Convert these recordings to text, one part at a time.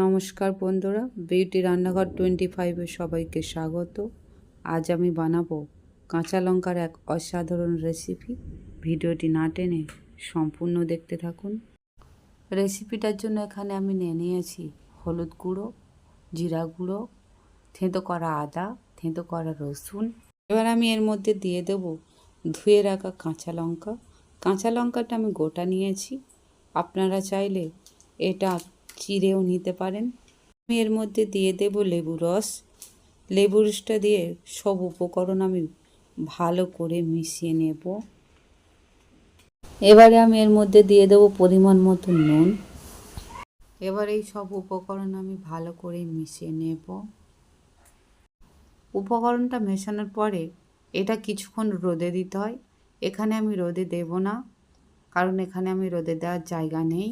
নমস্কার বন্ধুরা, বিউটি রান্নাঘর টোয়েন্টি ফাইভে সবাইকে স্বাগত। আজ আমি বানাবো কাঁচা লঙ্কার এক অসাধারণ রেসিপি ভিডিওটি না টেনে সম্পূর্ণ দেখতে থাকুন। রেসিপিটার জন্য এখানে আমি নিয়ে নিয়েছি হলুদ গুঁড়ো, জিরা গুঁড়ো, থেঁতো করা আদা, থেঁতো করা রসুন। এবার আমি এর মধ্যে দিয়ে দেবো ধুয়ে রাখা কাঁচা লঙ্কা। কাঁচা লঙ্কাটা আমি গোটা নিয়েছি। আপনারা চাইলে এটা চিড়েও নিতে পারেন। আমি এর মধ্যে দিয়ে দেব লেবু রস। লেবু রসটা দিয়ে সব উপকরণ আমি ভালো করে মিশিয়ে নেব। এবারে আমি এর মধ্যে দিয়ে দেবো পরিমাণ মতো নুন। এবার এই সব উপকরণ আমি ভালো করে মিশিয়ে নেব। উপকরণটা মেশানোর পরে এটা কিছুক্ষণ রোদে দিতে হয়। এখানে আমি রোদে দেব না, কারণ এখানে আমি রোদে দেওয়ার জায়গা নেই।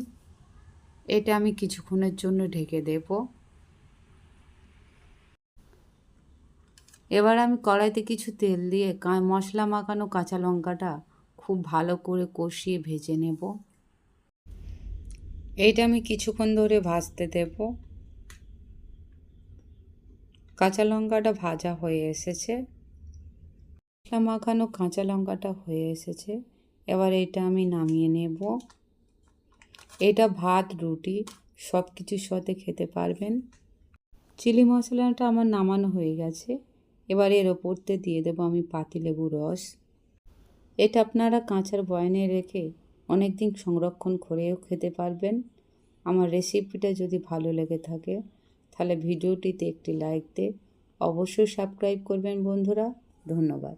এটা আমি কিছুক্ষণের জন্য ঢেকে দেব। এবার আমি কড়াইতে কিছু তেল দিয়ে মশলা মাখানো কাঁচা লঙ্কাটা খুব ভালো করে কষিয়ে ভেজে নেব। এইটা আমি কিছুক্ষণ ধরে ভাজতে দেব। কাঁচা লঙ্কাটা ভাজা হয়ে এসেছে। মশলা মাখানো কাঁচা লঙ্কাটা হয়ে এসেছে। এবার এটা আমি নামিয়ে নেব। এটা ভাত, রুটি সব কিছুর সাথে খেতে পারবেন। চিলি মশলাটা আমার নামানো হয়ে গেছে। এবার এর ওপরতে দিয়ে দেবো আমি পাতিলেবু রস। এটা আপনারা কাঁচার বয়নে রেখে অনেক দিন সংরক্ষণ করেও খেতে পারবেন। আমার রেসিপিটা যদি ভালো লেগে থাকে, তাহলে ভিডিওটিতে একটি লাইক দিয়ে অবশ্যই সাবস্ক্রাইব করবেন বন্ধুরা। ধন্যবাদ।